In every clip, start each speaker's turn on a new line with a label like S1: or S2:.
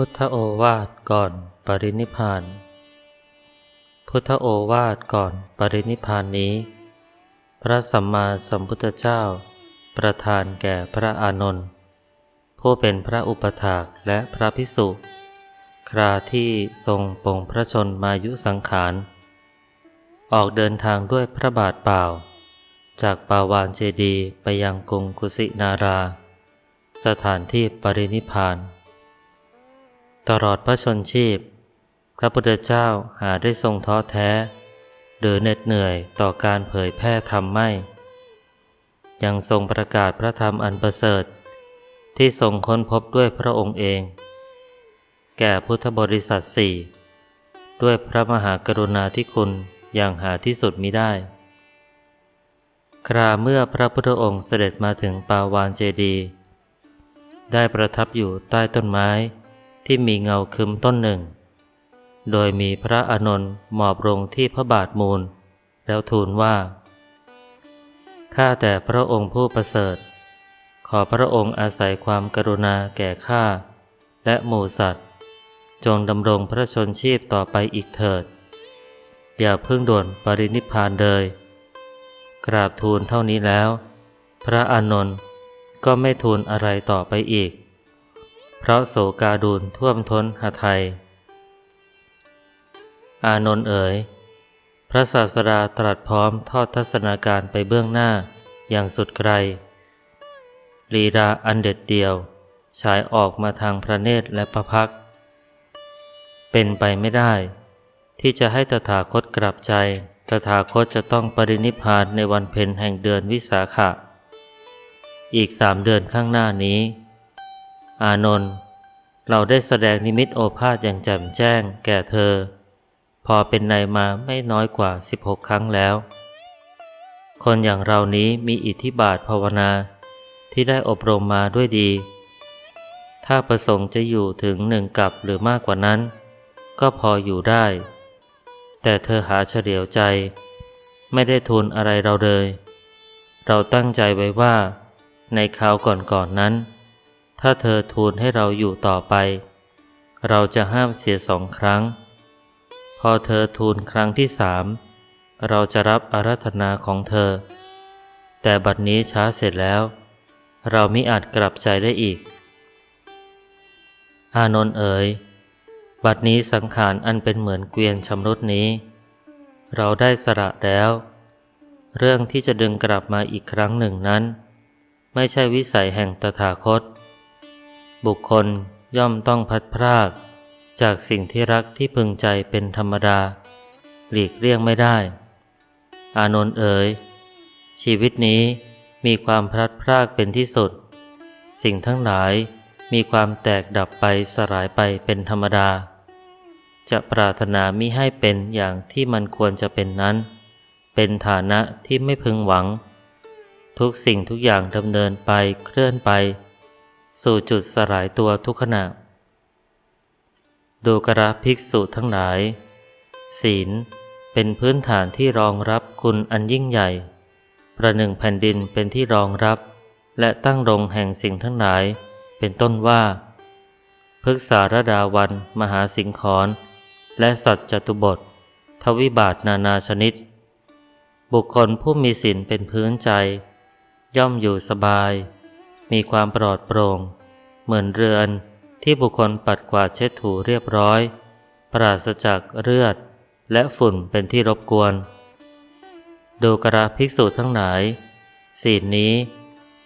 S1: พุทธโอวาทก่อนปรินิพาน พุทธโอวาทก่อนปรินิพานนี้ พระสัมมาสัมพุทธเจ้า ประทานแก่พระอานนท์ผู้เป็นพระอุปถากและพระพิสุคราที่ทรงปงพระชนมายุสังขาร ออกเดินทางด้วยพระบาทเปล่า จากปาวานเจดีไปยังกรุงกุสินารา สถานที่ปรินิพาน ตลอดพระชนชีพ พระพุทธเจ้าหาได้ทรงท้อแท้ หรือเหน็ดเหนื่อยต่อการเผยแพร่ธรรมไม่ ยังทรงประกาศพระธรรมอันประเสริฐ ที่ทรงค้นพบด้วยพระองค์เอง แก่พุทธบริษัทสี่ด้วยพระมหากรุณาธิคุณอย่างหาที่สุดมิได้ คราเมื่อพระพุทธองค์เสด็จมาถึงปาวานเจดี ได้ประทับอยู่ใต้ต้นไม้ ที่มีเงาคึมต้นหนึ่ง โดยมีพระอานนท์หมอบลงที่พระบาทมูล แล้วทูลว่า ข้าแต่พระองค์ผู้ประเสริฐ ขอพระองค์อาศัยความกรุณาแก่ข้าและหมูสัตว์ จงดำรงพระชนชีพต่อไปอีกเถิด อย่าเพิ่งด่วนปรินิพานเลยกราบทูลเท่านี้แล้ว พระอานนท์ก็ไม่ทูลอะไรต่อไปอีก เพราะโศกาดูลท่วมท้นหทัย อานนท์เอ๋ย พระศาสดาตรัสพร้อมทอดทัศนาการไปเบื้องหน้าอย่างสุดไกล ลีลาอันเด็ดเดียว ฉายออกมาทางพระเนตรและพระพัก เป็นไปไม่ได้ ที่จะให้ตถาคตกลับใจ ตถาคตจะต้องปรินิพพานในวันเพ็ญแห่งเดือนวิสาขะ อีกสามเดือนข้างหน้านี้ อานนท์เราได้แสดงนิมิตโอภาษอย่างแจ่มแจ้งแก่เธอ พอเป็นในมาไม่น้อยกว่า 16 ครั้งแล้ว คนอย่างเรานี้มีอิทธิบาทภาวนาที่ได้อบรมมาด้วยดี ถ้าประสงค์จะอยู่ถึงหนึ่งกับหรือมากกว่านั้น ก็พออยู่ได้ แต่เธอหาเฉลียวใจ ไม่ได้ทูลอะไรเราเลย เราตั้งใจไว้ว่าในคราวก่อนๆนนั้น ถ้าเธอทูลให้เราอยู่ต่อไป เราจะห้ามเสียสองครั้ง พอเธอทูลครั้งที่สามเราจะรับอารัธนาของเธอ แต่บัดนี้ช้าเสร็จแล้ว เรามิอาจกลับใจได้อีก อานนท์เอ๋ยบัดนี้สังขารอันเป็นเหมือนเกวียนชำรุดนี้ เราได้สละแล้ว เรื่องที่จะดึงกลับมาอีกครั้งหนึ่งนั้น ไม่ใช่วิสัยแห่งตถาคต บุคคลย่อมต้องพัดพราก จากสิ่งที่รักที่พึงใจเป็นธรรมดา หลีกเลี่ยงไม่ได้ อานนท์เอ๋ย ชีวิตนี้มีความพลัดพรากเป็นที่สุด สิ่งทั้งหลายมีความแตกดับไปสลายไปเป็นธรรมดา จะปรารถนามิให้เป็นอย่างที่มันควรจะเป็นนั้น เป็นฐานะที่ไม่พึงหวัง ทุกสิ่งทุกอย่างดำเนินไปเคลื่อนไป สู่จุดสลายตัวทุกขณะ ดูกระภิกษุทั้งหลาย ศีลเป็นพื้นฐานที่รองรับคุณอันยิ่งใหญ่ ประหนึ่งแผ่นดินเป็นที่รองรับ และตั้งรงแห่งสิ่งทั้งหลาย เป็นต้นว่าพฤกษารดาวันมหาสิงขรและสัตว์จตุบท ทวิบาทนานาชนิด บุคคลผู้มีศีลเป็นพื้นใจ ย่อมอยู่สบาย มีความปลอดโปร่ง เหมือนเรือนที่บุคคลปัดกวาดเช็ดถูเรียบร้อย ปราศจากเลือด และฝุ่นเป็นที่รบกวน ดูกระภิกษุทั้งหลายศีลนี้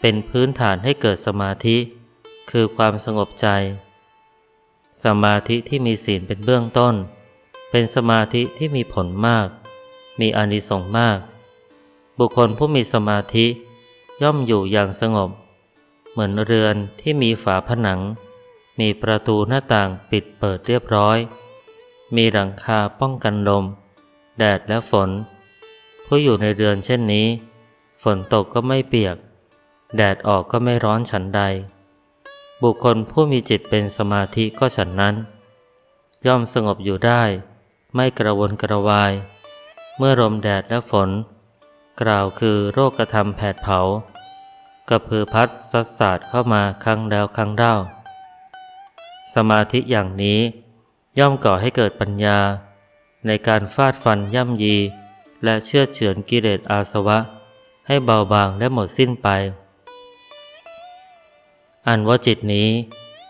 S1: เป็นพื้นฐานให้เกิดสมาธิ คือความสงบใจ สมาธิที่มีศีลเป็นเบื้องต้น เป็นสมาธิที่มีผลมาก มีอานิสงส์มาก บุคคลผู้มีสมาธิย่อมอยู่อย่างสงบ เหมือนเรือนที่มีฝาผนัง มีประตูหน้าต่างปิดเปิดเรียบร้อย มีหลังคาป้องกันลม แดดและฝน ผู้อยู่ในเรือนเช่นนี้ ฝนตกก็ไม่เปียก แดดออกก็ไม่ร้อนฉันใด บุคคลผู้มีจิตเป็นสมาธิก็ฉันนั้น ย่อมสงบอยู่ได้ไม่กระวนกระวาย เมื่อลมแดดและฝน กล่าวคือโรคกระทำแผดเผา กระพือพัดซัดสาดเข้ามาครั้งแล้วครั้งเล่า สมาธิอย่างนี้ย่อมก่อให้เกิดปัญญา ในการฟาดฟันย่ำยี และเชื่อเฉือนกิเลสอาสวะ ให้เบาบางและหมดสิ้นไป อันว่าจิตนี้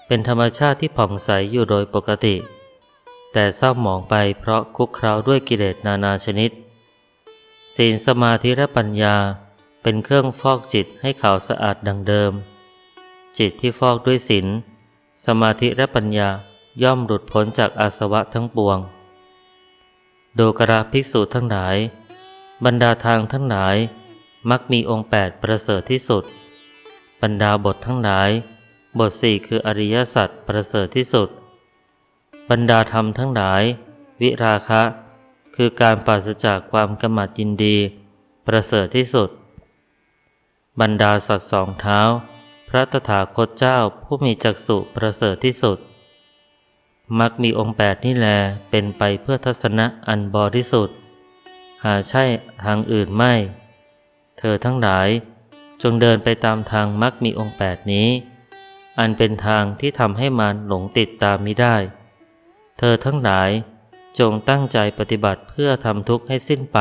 S1: เป็นธรรมชาติที่ผ่องใสอยู่โดยปกติ แต่เศร้าหมองไปเพราะคุกคราวด้วยกิเลสนานาชนิดศีลสมาธิและปัญญา เป็นเครื่องฟอกจิตให้ขาวสะอาดดังเดิม จิตที่ฟอกด้วยศีลสมาธิและปัญญาย่อมหลุดพ้นจากอาสวะทั้งปวง โดกราภิกษุทั้งหลาย บรรดาทางทั้งหลาย มักมีองค์แปดประเสริฐที่สุด บรรดาบททั้งหลาย บทสี่คืออริยสัจประเสริฐที่สุด บรรดาธรรมทั้งหลาย วิราคะ คือการปราศจากความกำหมัดยินดี ประเสริฐที่สุด บรรดาสัตว์สองเท้า พระตถาคตเจ้าผู้มีจักษุประเสริฐที่สุด มักมีองค์แปดนี่แลเป็นไปเพื่อทัศนะอันบริสุทธิ์หาใช่ทางอื่นไม่ เธอทั้งหลายจงเดินไปตามทางมักมีองค์แปดนี้ อันเป็นทางที่ทำให้มันหลงติดตามมิได้ เธอทั้งหลายจงตั้งใจปฏิบัติเพื่อทำทุกข์ให้สิ้นไป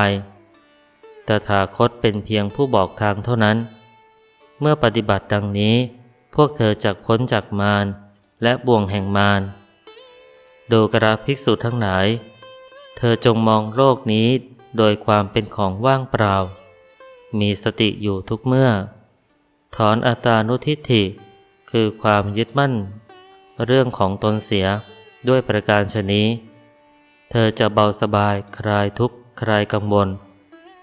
S1: ตถาคตเป็นเพียงผู้บอกทางเท่านั้น เมื่อปฏิบัติดังนี้ พวกเธอจักพ้นจากมารและบ่วงแห่งมารดูกระภิกษุทั้งหลาย เธอจงมองโลกนี้โดยความเป็นของว่างเปล่า มีสติอยู่ทุกเมื่อ ถอนอัตานุทิฏฐิ คือความยึดมั่น เรื่องของตนเสียด้วยประการชนี้ เธอจะเบาสบายคลายทุกข์คลายกังวล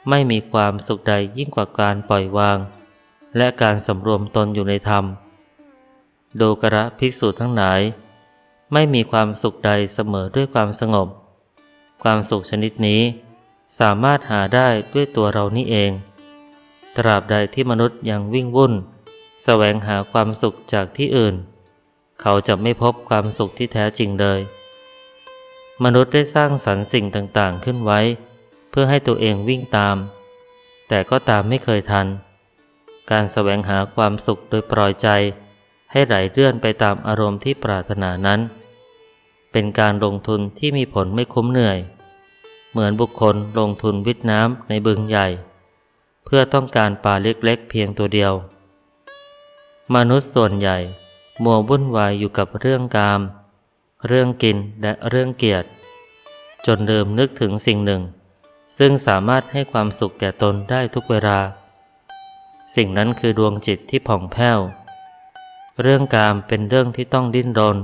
S1: ไม่มีความสุขใดยิ่งกว่าการปล่อยวาง และการสำรวมตนอยู่ในธรรม โดกระภิกษุทั้งหลาย ไม่มีความสุขใดเสมอด้วยความสงบ ความสุขชนิดนี้สามารถหาได้ด้วยตัวเรานี่เอง ตราบใดที่มนุษย์ยังวิ่งวุ่นแสวงหาความสุขจากที่อื่น เขาจะไม่พบความสุขที่แท้จริงเลย มนุษย์ได้สร้างสรรค์สิ่งต่างๆขึ้นไว้ เพื่อให้ตัวเองวิ่งตาม แต่ก็ตามไม่เคยทัน การแสวงหาความสุขโดยปล่อยใจ ให้ไหลเลื่อนไปตามอารมณ์ที่ปรารถนานั้น เป็นการลงทุนที่มีผลไม่คุ้มเหนื่อย เหมือนบุคคลลงทุนวิทน้ำในบึงใหญ่ เพื่อต้องการปลาเล็กๆเพียงตัวเดียว มนุษย์ส่วนใหญ่ มัววุ่นวายอยู่กับเรื่องกาม เรื่องกินและเรื่องเกียรติ จนลืมนึกถึงสิ่งหนึ่ง ซึ่งสามารถให้ความสุขแก่ตนได้ทุกเวลา สิ่งนั้นคือดวงจิตที่ผ่องแผ้ว เรื่องกามเป็นเรื่องที่ต้องดิ้นรน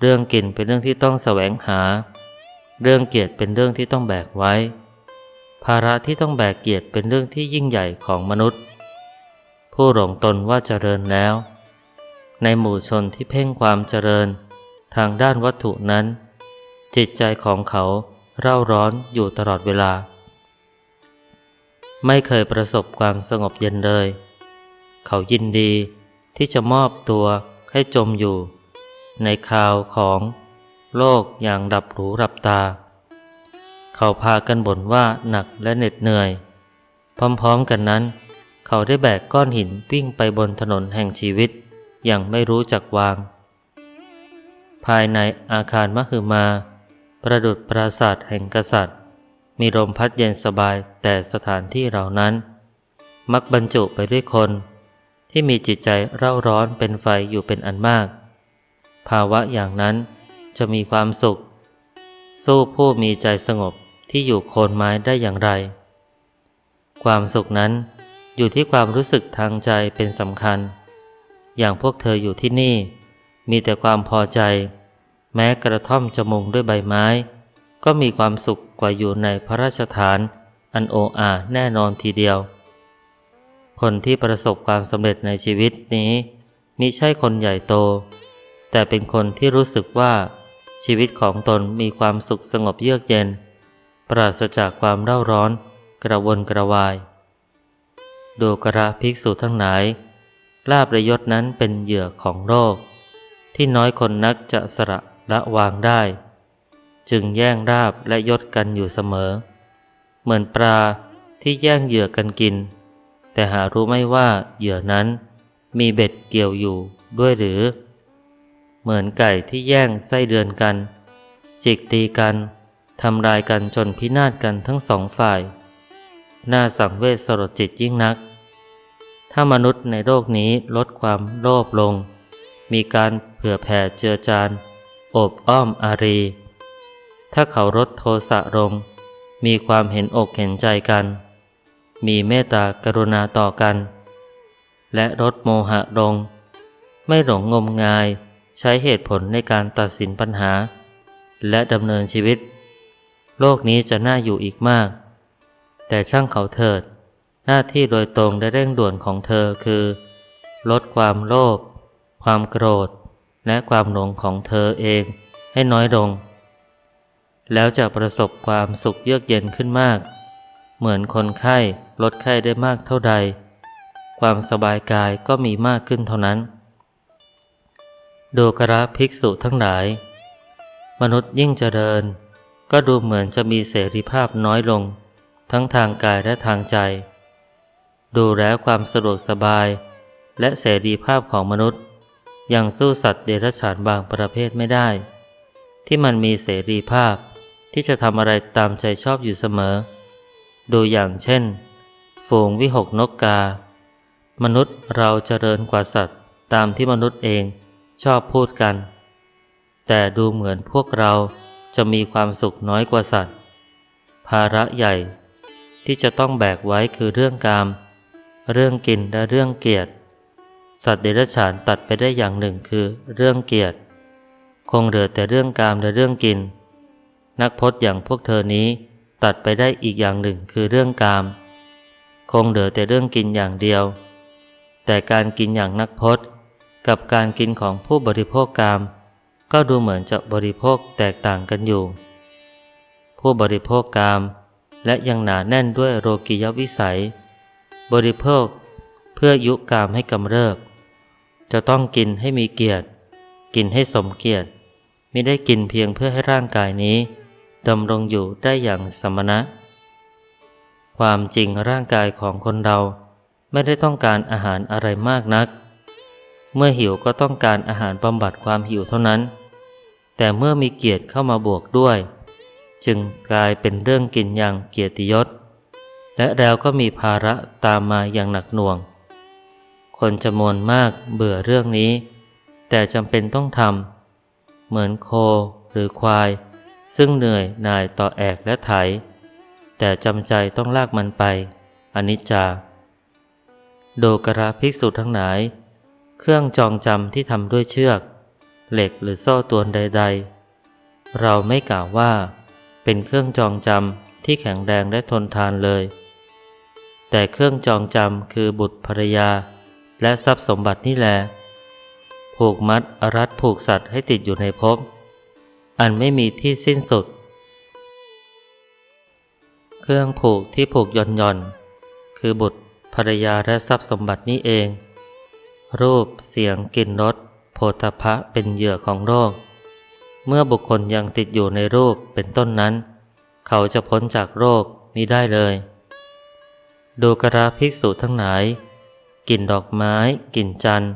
S1: เรื่องกินเป็นเรื่องที่ต้องแสวงหา เรื่องเกียรติเป็นเรื่องที่ต้องแบกไว้ ภาระที่ต้องแบกเกียรติเป็นเรื่องที่ยิ่งใหญ่ของมนุษย์ ผู้หลงตนว่าเจริญแล้ว ในหมู่ชนที่เพ่งความเจริญ ทางด้านวัตถุนั้น จิตใจของเขาเร่าร้อนอยู่ตลอดเวลา ไม่เคยประสบความสงบเย็นเลย เขายินดีที่จะมอบตัวให้จมอยู่ ในข่าวของโลกอย่างดับหูรับตา เขาพากันบ่นว่าหนักและเหน็ดเหนื่อย พร้อมๆกันนั้น เขาได้แบกก้อนหินวิ่งไปบนถนนแห่งชีวิต อย่างไม่รู้จักวาง ภายในอาคารมหึมา ประดุดปราสาทแห่งกษัตริย์ มีลมพัดเย็นสบายแต่สถานที่เหล่านั้น มักบรรจุไปด้วยคน ที่มีจิตใจเร่าร้อนเป็นไฟอยู่เป็นอันมาก ภาวะอย่างนั้นจะมีความสุข สู้ผู้มีใจสงบที่อยู่โคนไม้ได้อย่างไร ความสุขนั้นอยู่ที่ความรู้สึกทางใจเป็นสำคัญ อย่างพวกเธออยู่ที่นี่ มีแต่ความพอใจ แม้กระท่อมจะมุงด้วยใบไม้ ก็มีความสุข กว่าอยู่ในพระราชฐาน อันโออาแน่นอนทีเดียว คนที่ประสบความสำเร็จในชีวิตนี้มิใช่คนใหญ่โต แต่เป็นคนที่รู้สึกว่าชีวิตของตนมีความสุขสงบเยือกเย็น ปราศจากความเร่าร้อนกระวนกระวาย ดูกระภิกษุทั้งหลายลาบระยศนั้นเป็นเหยื่อของโลกที่น้อยคนนักจะสละละวางได้ จึงแย่งราบและยศกันอยู่เสมอ เหมือนปลาที่แย่งเหยื่อกันกิน แต่หารู้ไม่ว่าเหยื่อนั้นมีเบ็ดเกี่ยวอยู่ด้วยหรือ เหมือนไก่ที่แย่งไส้เดือนกัน จิกตีกันทำลายกันจนพินาศกันทั้งสองฝ่าย น่าสังเวชสลดจิตยิ่งนัก ถ้ามนุษย์ในโลกนี้ลดความโลภลง มีการเผื่อแผ่เจือจาน อบอ้อมอารี ถ้าเขาลดโทสะลง มีความเห็นอกเห็นใจกัน มีเมตตากรุณาต่อกัน และลดโมหะลง ไม่หลงงมงายใช้เหตุผลในการตัดสินปัญหา และดำเนินชีวิต โลกนี้จะน่าอยู่อีกมาก แต่ช่างเขาเถิด หน้าที่โดยตรงและเร่งด่วนของเธอคือ ลดความโลภความโกรธ และความหลงของเธอเองให้น้อยลง แล้วจะประสบความสุขเยือกเย็นขึ้นมาก เหมือนคนไข้ลดไข้ได้มากเท่าใด ความสบายกายก็มีมากขึ้นเท่านั้นดูกระภิกษุทั้งหลาย มนุษย์ยิ่งเจริญ ก็ดูเหมือนจะมีเสรีภาพน้อยลง ทั้งทางกายและทางใจ ดูแล้วความสะดวกสบาย และเสรีภาพของมนุษย์ยังสู้สัตว์เดรัจฉานบางประเภทไม่ได้ ที่มันมีเสรีภาพ ที่จะทำอะไรตามใจชอบอยู่เสมอ ดูอย่างเช่น ฝูงวิหกนกกา มนุษย์เราเจริญกว่าสัตว์ ตามที่มนุษย์เองชอบพูดกัน แต่ดูเหมือนพวกเราจะมีความสุขน้อยกว่าสัตว์ ภาระใหญ่ที่จะต้องแบกไว้คือเรื่องกาม เรื่องกินและเรื่องเกียรติ สัตว์เดรัจฉานตัดไปได้อย่างหนึ่งคือเรื่องเกียรติ คงเหลือแต่เรื่องกามและเรื่องกิน นักพจน์อย่างพวกเธอนี้ตัดไปได้อีกอย่างหนึ่งคือเรื่องกาม คงเหลือแต่เรื่องกินอย่างเดียว แต่การกินอย่างนักพจน์ กับการกินของผู้บริโภคกาม ก็ดูเหมือนจะบริโภคแตกต่างกันอยู่ ผู้บริโภคกาม และยังหนาแน่นด้วยโรกิยวิสัย บริโภคเพื่อยุกามให้กำเริบ จะต้องกินให้มีเกียรติ กินให้สมเกียรติไม่ได้กินเพียงเพื่อให้ร่างกายนี้ ดำรงอยู่ได้อย่างสมณะ ความจริงร่างกายของคนเราไม่ได้ต้องการอาหารอะไรมากนัก เมื่อหิวก็ต้องการอาหารบำบัดความหิวเท่านั้น แต่เมื่อมีเกียรติเข้ามาบวกด้วย จึงกลายเป็นเรื่องกินอย่างเกียรติยศ และแล้วก็มีภาระตามมาอย่างหนักหน่วง คนจำนวนมากเบื่อเรื่องนี้ แต่จำเป็นต้องทำเหมือนโคหรือควาย ซึ่งเหนื่อยหน่ายต่อแอกและไถ แต่จำใจต้องลากมันไป อนิจจา โดกระภิกษุทั้งหลาย เครื่องจองจำที่ทำด้วยเชือก เหล็กหรือโซ่ตวนใด ๆ เราไม่กล่าวว่า เป็นเครื่องจองจำที่แข็งแรงและทนทานเลย แต่เครื่องจองจำคือบุตรภรรยา และทรัพย์สมบัตินี่แหละผูกมัดรัดผูกสัตว์ให้ติดอยู่ในภพ อันไม่มีที่สิ้นสุด เครื่องผูกที่ผูกย่อนย่อนคือบุตรภรรยาและทรัพย์สมบัตินี้เอง รูปเสียงกลิ่นรสโผฏฐะเป็นเหยื่อของโรค เมื่อบุคคลยังติดอยู่ในรูปเป็นต้นนั้น เขาจะพ้นจากโรคมิได้เลย ดูกระภิกษุทั้งหลายกลิ่นดอกไม้กลิ่นจันทร์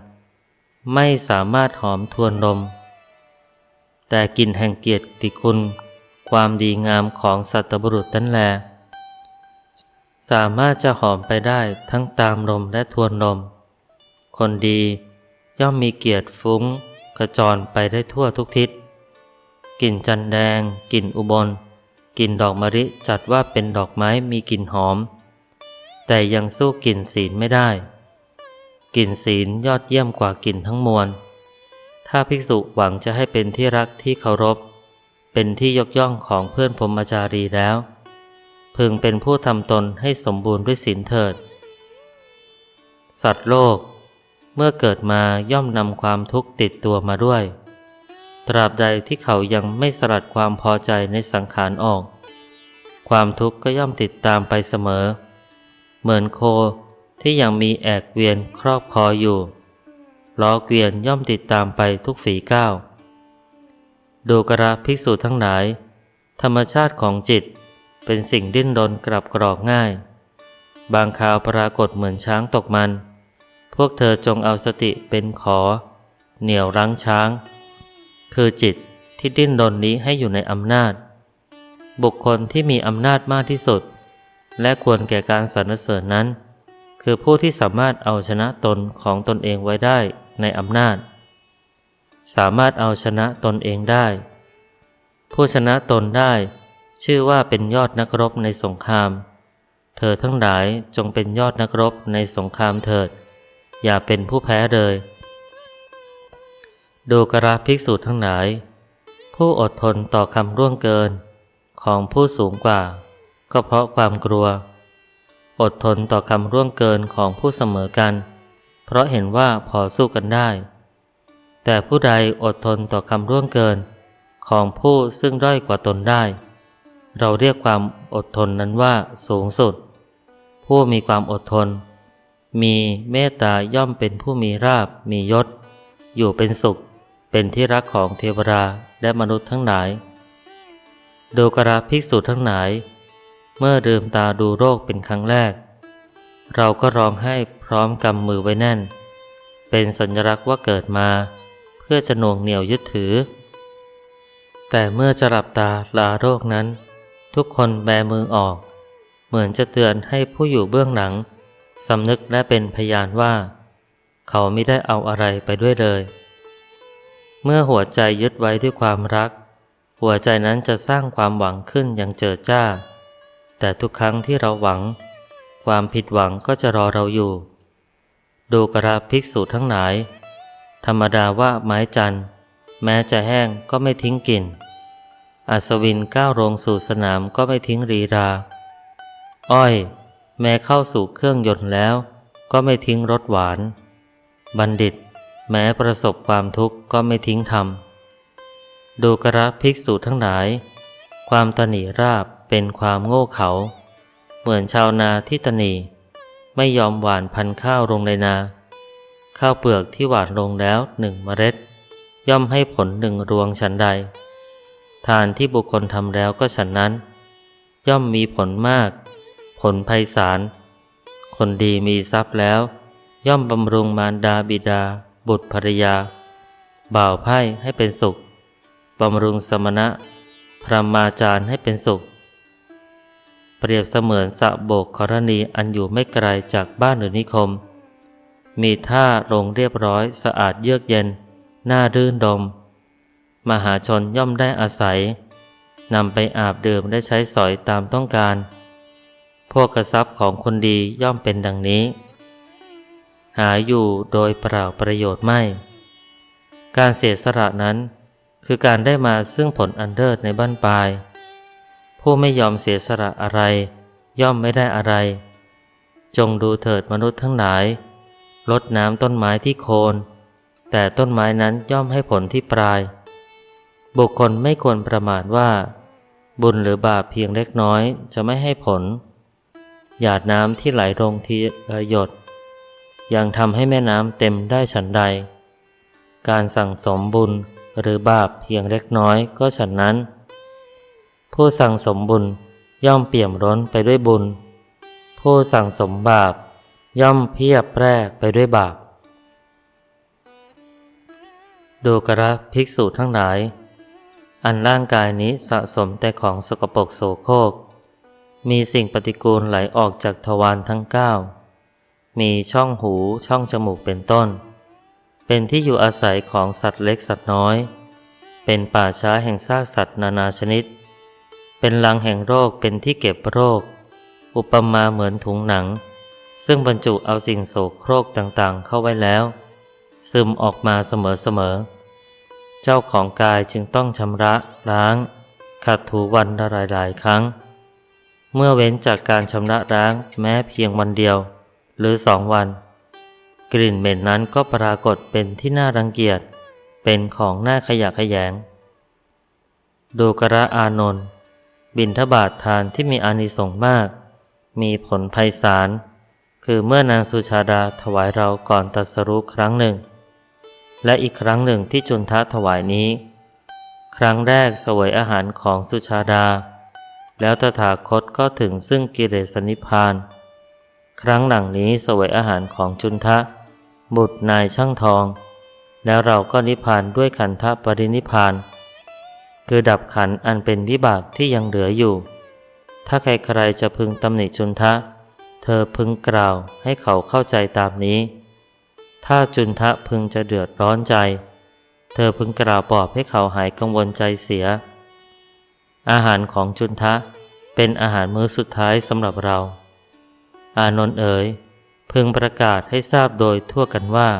S1: ไม่สามารถหอมทวนลม แต่กลิ่นแห่งเกียรติคุณ ความดีงามของสัตบุรุษนั้นแล สามารถจะหอมไปได้ทั้งตามลมและทวนลม คนดีย่อมมีเกียรติฟุ้งกระจรไปได้ทั่วทุกทิศกลิ่นจันแดงกลิ่นอุบลกลิ่นดอกมะริจัดว่าเป็นดอกไม้มีกลิ่นหอม แต่ยังสู้กลิ่นศีลไม่ได้ กลิ่นศีลยอดเยี่ยมกว่ากลิ่นทั้งมวล ถ้าภิกษุหวังจะให้เป็นที่รักที่เคารพ เป็นที่ยกย่องของเพื่อนพรมจารีแล้ว พึงเป็นผู้ทำตนให้สมบูรณ์ด้วยศีลเถิด สัตว์โลก เมื่อเกิดมาย่อมนำความทุกข์ติดตัวมาด้วย ตราบใดที่เขายังไม่สลัดความพอใจในสังขารออก ความทุกข์ก็ย่อมติดตามไปเสมอ เหมือนโคที่ยังมีแอกเวียนครอบคออยู่ ล้อเกวียนย่อมติดตามไปทุกฝีก้าวดูกระภิกษุทั้งหลาย ธรรมชาติของจิตเป็นสิ่งดิ้นรนกลับกรอกง่าย บางคราวปรากฏเหมือนช้างตกมัน พวกเธอจงเอาสติเป็นขอ เหนี่ยวรั้งช้าง คือจิตที่ดิ้นรนนี้ให้อยู่ในอำนาจ บุคคลที่มีอำนาจมากที่สุด และควรแก่การสรรเสริญนั้น คือผู้ที่สามารถเอาชนะตนของตนเองไว้ได้ ในอำนาจ สามารถเอาชนะตนเองได้ ผู้ชนะตนได้ ชื่อว่าเป็นยอดนักรบในสงคราม เธอทั้งหลายจงเป็นยอดนักรบในสงครามเถิด อย่าเป็นผู้แพ้เลยดูกระภิกษุทั้งหลาย ผู้อดทนต่อคำร่วงเกินของผู้สูงกว่า ก็เพราะความกลัว อดทนต่อคำร่วงเกินของผู้เสมอกัน ราะเห็นว่าพอสู้กันได้ แต่ผู้ใดอดทนต่อคำร่วงเกิน ของผู้ซึ่งด้อยกว่าตนได้ เราเรียกความอดทนนั้นว่าสูงสุด ผู้มีความอดทน มีเมตตาย่อมเป็นผู้มีราบ มียศ อยู่เป็นสุข เป็นที่รักของเทวราและมนุษย์ทั้งหลาย ดูกราภิกษุทั้งหลาย เมื่อลืมตาดูโรคเป็นครั้งแรก เราก็ร้องไห้พร้อมกำมือไว้แน่น เป็นสัญลักษณ์ว่าเกิดมา เพื่อจะหน่วงเหนี่ยวยึดถือ แต่เมื่อจะหลับตาลาโรคนั้น ทุกคนแบมือออก เหมือนจะเตือนให้ผู้อยู่เบื้องหลังสำนึกและเป็นพยานว่า เขาไม่ได้เอาอะไรไปด้วยเลย เมื่อหัวใจยึดไว้ด้วยความรัก หัวใจนั้นจะสร้างความหวังขึ้นอย่างเจิดจ้า แต่ทุกครั้งที่เราหวัง ความผิดหวังก็จะรอเราอยู่ดูกระภิกษุทั้งหลาย ธรรมดาว่าไม้จันแม้จะแห้งก็ไม่ทิ้งกลิ่น อัศวินก้าวลงสู่สนามก็ไม่ทิ้งรีรา อ้อย แม้เข้าสู่เครื่องยนต์แล้ว ก็ไม่ทิ้งรสหวาน บัณฑิต แม้ประสบความทุกข์ก็ไม่ทิ้งธรรมดูกระภิกษุทั้งหลาย ความตนีราบเป็นความโง่เขลา เหมือนชาวนาที่ตนีไม่ยอมหว่านพันธุ์ข้าวลงในนา ข้าวเปลือกที่หว่านลงแล้วหนึ่งเมล็ด ย่อมให้ผลหนึ่งรวงฉันใด ทานที่บุคคลทำแล้วก็ฉันนั้น ย่อมมีผลมาก ผลไพศาลคนดีมีทรัพย์แล้ว ย่อมบำรุงมารดาบิดา บุตรภรยา บ่าวไพ่ให้เป็นสุขบำรุงสมณะพระมาจารย์ให้เป็นสุข เปรียบเสมือนสะโบกกรณีอันอยู่ไม่ไกลจากบ้านหรือนิคม มีท่าลงเรียบร้อยสะอาดเยือกเย็น น่ารื่นดม มหาชนย่อมได้อาศัยนำไปอาบดื่มได้ใช้สอยตามต้องการ พวกกระซับของคนดีย่อมเป็นดังนี้ หาอยู่โดยเปล่าประโยชน์ไม่ การเสียสละนั้นคือการได้มาซึ่งผลอันเลิศในบ้านปลาย ผู้ไม่ยอมเสียสละอะไร ย่อมไม่ได้อะไร จงดูเถิดมนุษย์ทั้งหลายลดน้ำต้นไม้ที่โคน แต่ต้นไม้นั้นย่อมให้ผลที่ปลาย บุคคลไม่ควรประมาทว่า บุญหรือบาปเพียงเล็กน้อยจะไม่ให้ผล หยาดน้ำที่ไหลลงทีละหยด ยังทำให้แม่น้ำเต็มได้ฉันใด การสั่งสมบุญหรือบาปเพียงเล็กน้อยก็ฉันนั้น ผู้สั่งสมบุญย่อมเปี่ยมล้นไปด้วยบุญ ผู้สั่งสมบาป ย่อมเพียบแปร่ไปด้วยบาป ดูกระภิกษุทั้งหลาย อันร่างกายนี้สะสมแต่ของสกปรกโสโครกมีสิ่งปฏิกูลไหลออกจากทวารทั้งเก้ามีช่องหูช่องจมูกเป็นต้น เป็นที่อยู่อาศัยของสัตว์เล็กสัตว์น้อย เป็นป่าช้าแห่งซากสัตว์นานาชนิด เป็นลังแห่งโรคเป็นที่เก็บโรค อุปมาเหมือนถุงหนัง ซึ่งบรรจุเอาสิ่งโสโครกต่างๆ เข้าไว้แล้ว ซึมออกมาเสมอๆ เจ้าของกายจึงต้องชำระล้าง ขัดถูวันละหลายๆ ครั้ง เมื่อเว้นจากการชำระล้างแม้เพียงวันเดียว หรือสองวัน กลิ่นเหม็นนั้นก็ปรากฏเป็นที่น่ารังเกียจเป็นของน่าขยะขยงดูกระอานนท์ บินทบาททานที่มีอานิสงส์มาก มีผลไพศาลคือเมื่อนางสุชาดาถวายเราก่อนตัสรู้ครั้งหนึ่ง และอีกครั้งหนึ่งที่จุนทะถวายนี้ ครั้งแรกสวยอาหารของสุชาดา แล้วตถาคตก็ถึงซึ่งกิเลสนิพาน ครั้งหลังนี้สวยอาหารของจุนทะ บุตรนายช่างทอง แล้วเราก็นิพพานด้วยขันธปรินิพพาน คือดับขันอันเป็นวิบากที่ยังเหลืออยู่ ถ้าใครๆจะพึงตำหนิจุนทะ เธอพึงกล่าวให้เขาเข้าใจตามนี้ ถ้าจุนทะพึงจะเดือดร้อนใจ เธอพึงกล่าวปลอบให้เขาหายกังวลใจเสีย อาหารของจุนทะเป็นอาหารมื้อสุดท้ายสำหรับเรา อานนท์เอ๋ยพึงประกาศให้ทราบโดยทั่วกันว่า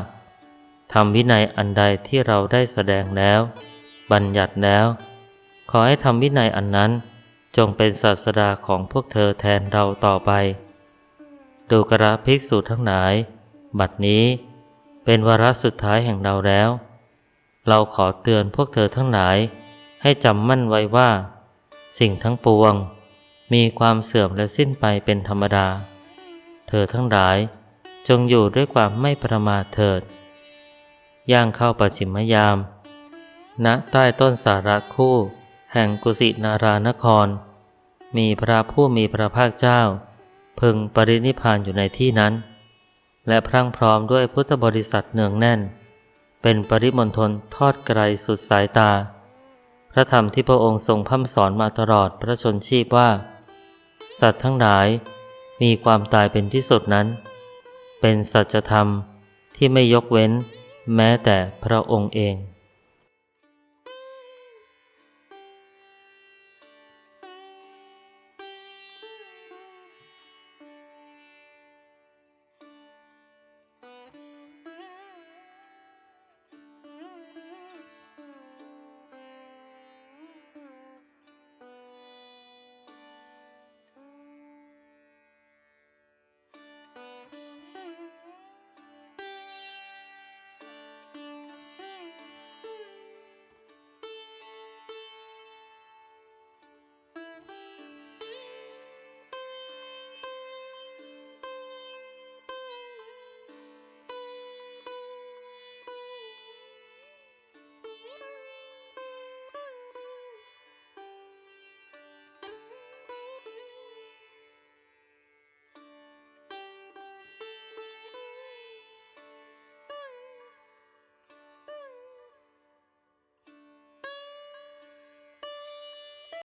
S1: ทำวินัยอันใดที่เราได้แสดงแล้ว บัญญัติแล้ว ขอให้ทำวินัยอันนั้น จงเป็นศาสดาของพวกเธอแทนเราต่อไป ดูกระภิกษุทั้งหลาย บัดนี้เป็นวาระสุดท้ายแห่งเราแล้ว เราขอเตือนพวกเธอทั้งหลาย ให้จำมั่นไว้ว่า สิ่งทั้งปวง มีความเสื่อมและสิ้นไปเป็นธรรมดา เธอทั้งหลายจงอยู่ด้วยความไม่ประมาทเถิด ย่างเข้าปัจฉิมยามณใต้ต้นสาระคู่ แห่งกุสินารานคร มีพระผู้มีพระภาคเจ้า พึงปรินิพานอยู่ในที่นั้น และพรั่งพร้อมด้วยพุทธบริษัทเนืองแน่น เป็นปริมณฑลทอดไกลสุดสายตา พระธรรมที่พระองค์ทรงพร่ำสอนมาตลอดพระชนชีพว่า สัตว์ทั้งหลายมีความตายเป็นที่สุดนั้น เป็นสัจธรรมที่ไม่ยกเว้นแม้แต่พระองค์เอง